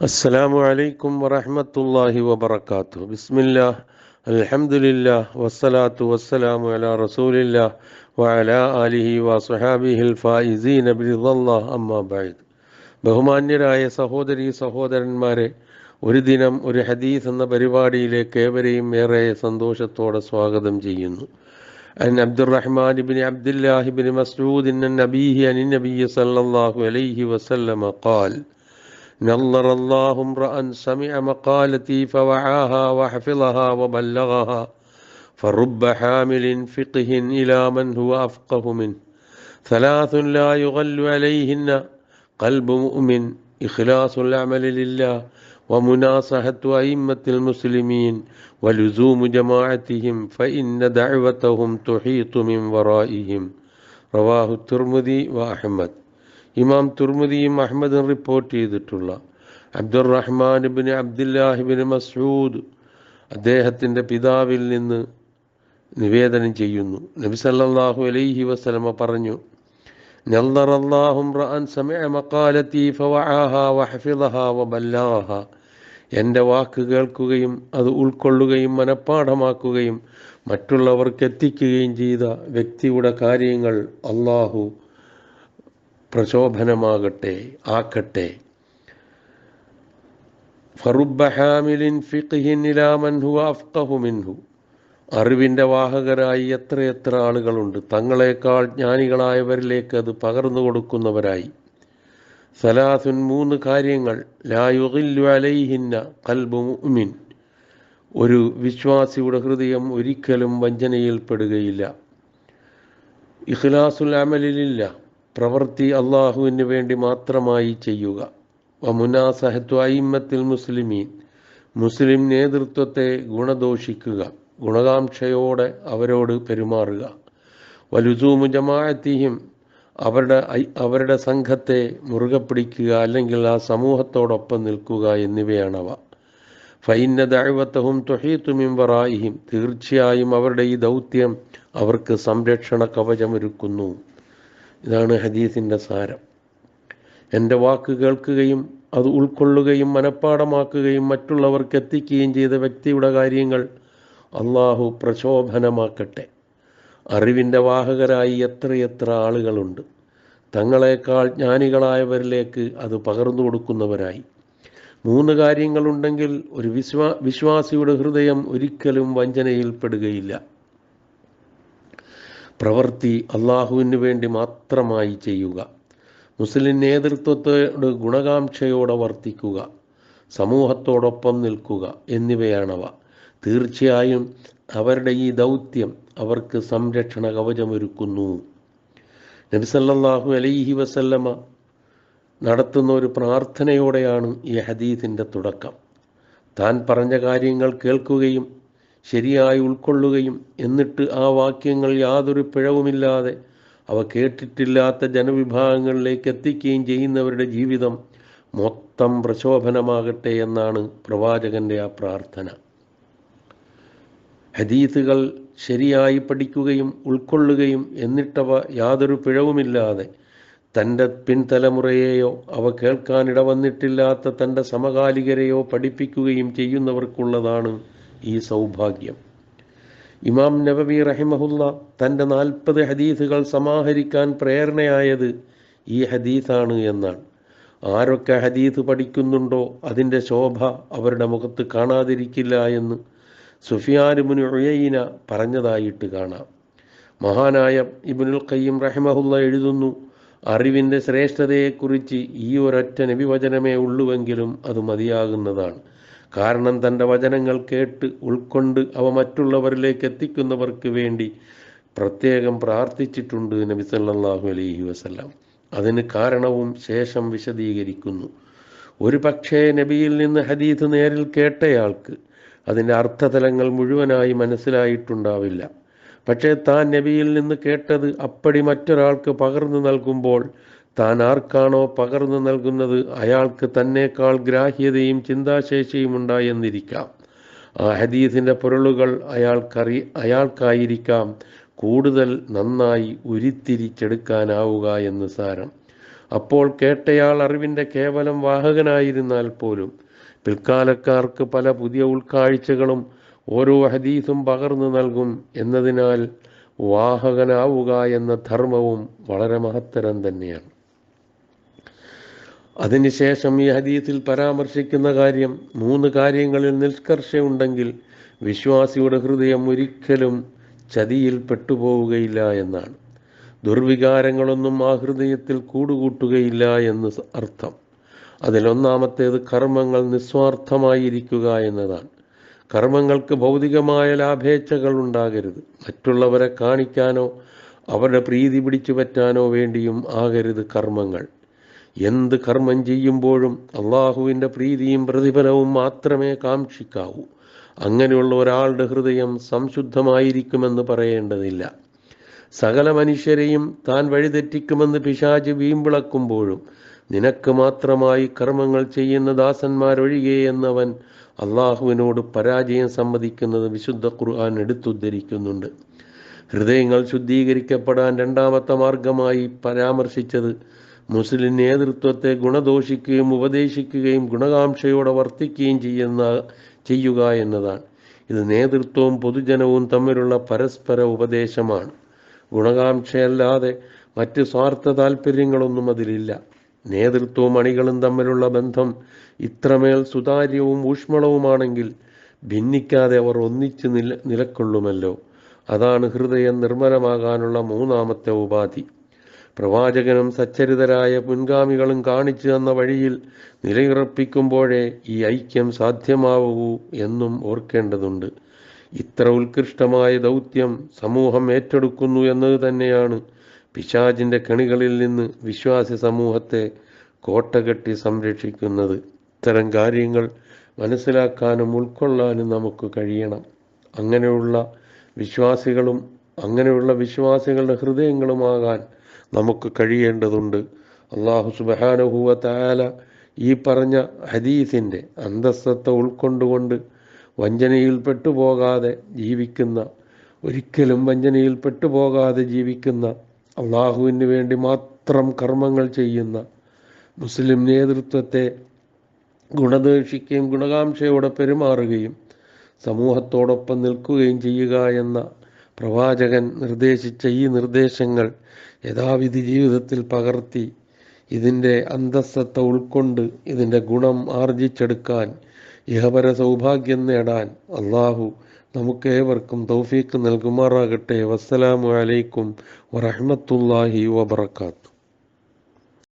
السلام عليكم ورحمة الله وبركاته بسم الله الحمد لله والصلاة والسلام على رسول الله وعلى آله وصحابه الفائزين برضا الله أما بعد ബഹുമാന്യരായ സഹോദരി സഹോദരന്മാരെ ഒരു ദിനം ഒരു ഹദീസ് എന്ന പരിപാടിയിലേക്ക് ഏവരെയും ഏറെ സന്തോഷത്തോടെ സ്വാഗതം ചെയ്യുന്നു عن عبد الرحمن بن عبد الله بن مسعود أن أبيه عن النبي صلى الله عليه وسلم قال نظر الله امرأ سمع مقالتي فوعاها وحفظها وبلغها فرب حامل فقه إلى من هو أفقه منه. ثلاث لا يغل عليهن. قلب مؤمن إخلاص العمل لله ومناصحة أئمة المسلمين ولزوم جماعتهم فإن دعوتهم تحيط من ورائهم. رواه الترمذي وأحمد. ഇമാം തുർമുദിയും അഹമ്മദും റിപ്പോർട്ട് ചെയ്തിട്ടുള്ള അബ്ദുറഹ്മാൻ അബ്ദുറഹ്മാൻബിന് അബ്ദുല്ലാഹിബിന് മസൂദ് അദ്ദേഹത്തിന്റെ പിതാവിൽ നിന്ന് നിവേദനം ചെയ്യുന്നു. നബി സല്ലാഹു അലൈഹി വസ്ലമ പറഞ്ഞു എന്റെ വാക്ക് കേൾക്കുകയും അത് ഉൾക്കൊള്ളുകയും മനഃപ്പാഠമാക്കുകയും മറ്റുള്ളവർക്ക് എത്തിക്കുകയും ചെയ്ത വ്യക്തിയുടെ കാര്യങ്ങൾ അള്ളാഹു പ്രചോദനമാകട്ടെ ആക്കട്ടെ. ഫറുബ ഹാമിലിൻ ഫിഖിൻ ഇലാമൻ ഹുവ അഫ്ഖഹു മിൻഹു. അറിവിന്റെ വാഹകരായി എത്ര ആളുകളുണ്ട്. തങ്ങളെക്കാൾ ജ്ഞാനികളായവരിലേക്ക് അത് പകർന്നു കൊടുക്കുന്നവരായി. സലാസുൻ മൂന്ന് കാര്യങ്ങൾ. ലായുഗില്ലു അലൈഹിന്ന കൽബു മുഅ്മിൻ. ഒരു വിശ്വാസിയുടെ ഹൃദയം ഒരിക്കലും വഞ്ചനയിൽപ്പെടുകയില്ല. ഇഖ്ലാസുൽ അമലിലില്ല. പ്രവൃത്തി അള്ളാഹുവിന് വേണ്ടി മാത്രമായി ചെയ്യുക. വമുനാസഹത്വ അയിമ്മത്തിൽ മുസ്ലിമീൻ. മുസ്ലിം നേതൃത്വത്തെ ഗുണദോഷിക്കുക. ഗുണകാംക്ഷയോടെ അവരോട് പെരുമാറുക. വലുസൂമു ജമാഅത്തിയും അവരുടെ അവരുടെ സംഘത്തെ മുറുകെ പിടിക്കുക അല്ലെങ്കിൽ ആ സമൂഹത്തോടൊപ്പം നിൽക്കുക എന്നിവയാണവ. ഫൈന്ന ദൈവത്തവും തൊഹീത്തുമിം വറായിഹിം തീർച്ചയായും അവരുടെ ഈ ദൗത്യം അവർക്ക് സംരക്ഷണ കവചമൊരുക്കുന്നു. ഇതാണ് ഹദീസിന്റെ സാരം. എന്റെ വാക്ക് കേൾക്കുകയും അത് ഉൾക്കൊള്ളുകയും മനഃപ്പാടമാക്കുകയും മറ്റുള്ളവർക്ക് എത്തിക്കുകയും ചെയ്ത വ്യക്തിയുടെ കാര്യങ്ങൾ അള്ളാഹു പ്രശോഭനമാക്കട്ടെ. അറിവിന്റെ വാഹകരായി എത്രയെത്ര ആളുകളുണ്ട്. തങ്ങളെക്കാൾ ജ്ഞാനികളായവരിലേക്ക് അത് പകർന്നു കൊടുക്കുന്നവരായി. മൂന്ന് കാര്യങ്ങളുണ്ടെങ്കിൽ ഒരു വിശ്വാ വിശ്വാസിയുടെ ഹൃദയം ഒരിക്കലും വഞ്ചനയിൽപ്പെടുകയില്ല. പ്രവൃത്തി അള്ളാഹുവിന് വേണ്ടി മാത്രമായി ചെയ്യുക. മുസ്ലിം നേതൃത്വത്തോട് ഗുണകാംക്ഷയോടെ വർത്തിക്കുക. സമൂഹത്തോടൊപ്പം നിൽക്കുക എന്നിവയാണവ. തീർച്ചയായും അവരുടെ ഈ ദൗത്യം അവർക്ക് സംരക്ഷണ കവചമൊരുക്കുന്നു. നബിസല്ലാഹു അലൈഹി വസല്ലമ നടത്തുന്ന ഒരു പ്രാർത്ഥനയോടെയാണ് ഈ ഹദീസിന്റെ തുടക്കം. താൻ പറഞ്ഞ കാര്യങ്ങൾ കേൾക്കുകയും ശരിയായി ഉൾക്കൊള്ളുകയും എന്നിട്ട് ആ വാക്യങ്ങൾ യാതൊരു പിഴവുമില്ലാതെ അവ കേട്ടിട്ടില്ലാത്ത ജനവിഭാഗങ്ങളിലേക്ക് എത്തിക്കുകയും ചെയ്യുന്നവരുടെ ജീവിതം മൊത്തം പ്രശോഭനമാകട്ടെ എന്നാണ് പ്രവാചകന്റെ ആ പ്രാർത്ഥന. ഹദീത്തുകൾ ശരിയായി പഠിക്കുകയും ഉൾക്കൊള്ളുകയും എന്നിട്ടവ യാതൊരു പിഴവുമില്ലാതെ തന്റെ പിൻതലമുറയെയോ അവ കേൾക്കാനിട വന്നിട്ടില്ലാത്ത തന്റെ സമകാലികരെയോ പഠിപ്പിക്കുകയും ചെയ്യുന്നവർക്കുള്ളതാണ് ഈ സൗഭാഗ്യം. ഇമാം നബബി റഹിമഹുല്ല തന്റെ നാൽപ്പത് ഹദീസുകൾ സമാഹരിക്കാൻ പ്രേരണയായത് ഈ ഹദീസാണ് എന്നാണ്. ആരൊക്കെ ഹദീസ് പഠിക്കുന്നുണ്ടോ അതിന്റെ ശോഭ അവരുടെ മുഖത്ത് കാണാതിരിക്കില്ല എന്ന് സുഫിയാനുബിന് ഉയയിന പറഞ്ഞതായിട്ട് കാണാം. മഹാനായ ഇബുനുൽ ഖയ്യം റഹിമഹുല്ല എഴുതുന്നു അറിവിന്റെ ശ്രേഷ്ഠതയെക്കുറിച്ച് ഈ ഒരൊറ്റ നബിവചനമേ ഉള്ളുവെങ്കിലും അത് മതിയാകുന്നതാണ്. കാരണം തന്റെ വചനങ്ങൾ കേട്ട് ഉൾക്കൊണ്ട് അവ മറ്റുള്ളവരിലേക്ക് എത്തിക്കുന്നവർക്ക് വേണ്ടി പ്രത്യേകം പ്രാർത്ഥിച്ചിട്ടുണ്ട് നബി സല്ലാഹു അലൈഹി വസ്ലാം അതിന് കാരണവും ശേഷം വിശദീകരിക്കുന്നു. ഒരു പക്ഷേ നബിയിൽ നിന്ന് ഹദീത് നേരിൽ കേട്ടയാൾക്ക് അതിന്റെ അർത്ഥതലങ്ങൾ മുഴുവനായി മനസ്സിലായിട്ടുണ്ടാവില്ല. പക്ഷേ താൻ നബിയിൽ നിന്ന് കേട്ടത് അപ്പടി മറ്റൊരാൾക്ക് പകർന്നു നൽകുമ്പോൾ താൻ ആർക്കാണോ പകർന്നു നൽകുന്നത് അയാൾക്ക് തന്നേക്കാൾ ഗ്രാഹ്യതയും ചിന്താശേഷിയും ഉണ്ടായെന്നിരിക്കാം. ആ ഹദീസിന്റെ പൊരുളുകൾ അയാൾക്കറി അയാൾക്കായിരിക്കാം കൂടുതൽ നന്നായി ഉരുത്തിരിച്ചെടുക്കാനാവുക എന്ന് സാരം. അപ്പോൾ കേട്ടയാൾ അറിവിന്റെ കേവലം വാഹകനായിരുന്നാൽ പോലും പിൽക്കാലക്കാർക്ക് പല പുതിയ ഉൾക്കാഴ്ചകളും ഓരോ ഹദീസും പകർന്നു നൽകും എന്നതിനാൽ വാഹകനാവുക എന്ന ധർമ്മവും വളരെ മഹത്തരം തന്നെയാണ്. അതിനുശേഷം ഈ ഹദീത്തിൽ പരാമർശിക്കുന്ന കാര്യം മൂന്ന് കാര്യങ്ങളിൽ നിഷ്കർഷയുണ്ടെങ്കിൽ വിശ്വാസിയുടെ ഹൃദയം ഒരിക്കലും ചതിയിൽ പെട്ടുപോവുകയില്ല എന്നാണ്. ദുർവികാരങ്ങളൊന്നും ആ ഹൃദയത്തിൽ കൂടുകൂട്ടുകയില്ല എന്ന് അർത്ഥം. അതിലൊന്നാമത്തേത് കർമ്മങ്ങൾ നിസ്വാർത്ഥമായിരിക്കുക എന്നതാണ്. കർമ്മങ്ങൾക്ക് ഭൗതികമായ ലാഭേച്ഛകൾ ഉണ്ടാകരുത്. മറ്റുള്ളവരെ കാണിക്കാനോ അവരുടെ പ്രീതി പിടിച്ചു പറ്റാനോ വേണ്ടിയും ആകരുത് കർമ്മങ്ങൾ. എന്ത് കർമ്മം ചെയ്യുമ്പോഴും അള്ളാഹുവിന്റെ പ്രീതിയും പ്രതിഫലവും മാത്രമേ കാക്ഷിക്കാവൂ. അങ്ങനെയുള്ള ഒരാളുടെ ഹൃദയം സംശുദ്ധമായിരിക്കുമെന്ന് പറയേണ്ടതില്ല. സകല മനുഷ്യരെയും താൻ വഴിതെറ്റിക്കുമെന്ന് പിശാജ് വീമ്പിളക്കുമ്പോഴും നിനക്ക് മാത്രമായി കർമ്മങ്ങൾ ചെയ്യുന്ന ദാസന്മാരൊഴികെ എന്നവൻ അള്ളാഹുവിനോട് പരാജയം സമ്മതിക്കുന്നത് വിശുദ്ധ ഖുർആൻ എടുത്തുദ്ധരിക്കുന്നുണ്ട്. ഹൃദയങ്ങൾ ശുദ്ധീകരിക്കപ്പെടാൻ രണ്ടാമത്തെ മാർഗമായി പരാമർശിച്ചത് മുസ്ലിം നേതൃത്വത്തെ ഗുണദോഷിക്കുകയും ഉപദേശിക്കുകയും ഗുണകാംക്ഷയോടെ വർത്തിക്കുകയും ചെയ്യുന്ന ചെയ്യുക എന്നതാണ്. ഇത് നേതൃത്വവും പൊതുജനവും തമ്മിലുള്ള പരസ്പര ഉപദേശമാണ്. ഗുണകാംക്ഷയല്ലാതെ മറ്റ് സ്വാർത്ഥ താല്പര്യങ്ങളൊന്നും അതിലില്ല. നേതൃത്വവും അണികളും തമ്മിലുള്ള ബന്ധം ഇത്രമേൽ സുതാര്യവും ഊഷ്മളവുമാണെങ്കിൽ ഭിന്നിക്കാതെ അവർ ഒന്നിച്ച് നില നിലക്കൊള്ളുമല്ലോ. അതാണ് ഹൃദയം നിർമ്മലമാകാനുള്ള മൂന്നാമത്തെ ഉപാധി. പ്രവാചകനും സച്ചരിതരായ മുൻഗാമികളും കാണിച്ചു തന്ന വഴിയിൽ നിലയുറപ്പിക്കുമ്പോഴേ ഈ ഐക്യം സാധ്യമാവൂ എന്നും ഓർക്കേണ്ടതുണ്ട്. ഇത്ര ഉത്കൃഷ്ടമായ ദൗത്യം സമൂഹം ഏറ്റെടുക്കുന്നു എന്നത് തന്നെയാണ് പിശാചിന്റെ കണികളിൽ നിന്ന് വിശ്വാസി സമൂഹത്തെ കോട്ടകെട്ടി സംരക്ഷിക്കുന്നത്. ഇത്തരം കാര്യങ്ങൾ മനസ്സിലാക്കാനും ഉൾക്കൊള്ളാനും നമുക്ക് കഴിയണം. അങ്ങനെയുള്ള വിശ്വാസികളും അങ്ങനെയുള്ള വിശ്വാസികളുടെ ഹൃദയങ്ങളുമാകാൻ നമുക്ക് കഴിയേണ്ടതുണ്ട്. അള്ളാഹു സുബഹാനുഹൂവ താല ഈ പറഞ്ഞ ഹദീസിന്റെ അന്തസ്സത്തെ ഉൾക്കൊണ്ടുകൊണ്ട് വഞ്ചനയിൽപ്പെട്ടു പോകാതെ ജീവിക്കുന്ന ഒരിക്കലും വഞ്ചനയിൽപ്പെട്ടു പോകാതെ ജീവിക്കുന്ന അള്ളാഹുവിന് വേണ്ടി മാത്രം കർമ്മങ്ങൾ ചെയ്യുന്ന മുസ്ലിം നേതൃത്വത്തെ ഗുണദേഷിക്കുകയും ഗുണകാംക്ഷയോടെ പെരുമാറുകയും സമൂഹത്തോടൊപ്പം നിൽക്കുകയും ചെയ്യുക എന്ന പ്രവാചകൻ നിർദ്ദേശിച്ച ഈ നിർദ്ദേശങ്ങൾ യഥാവിധി ജീവിതത്തിൽ പകർത്തി ഇതിന്റെ അന്തസ്സത്തെ ഉൾക്കൊണ്ട് ഇതിന്റെ ഗുണം ആർജിച്ചെടുക്കാൻ ഇഹപര സൗഭാഗ്യം നേടാൻ അള്ളാഹു നമുക്കേവർക്കും തൗഫീക്ക് നൽകുമാറാകട്ടെ. വസ്സലാമു അലൈക്കും വറഹ്മത്തുള്ളാഹി വബർക്കാത്തു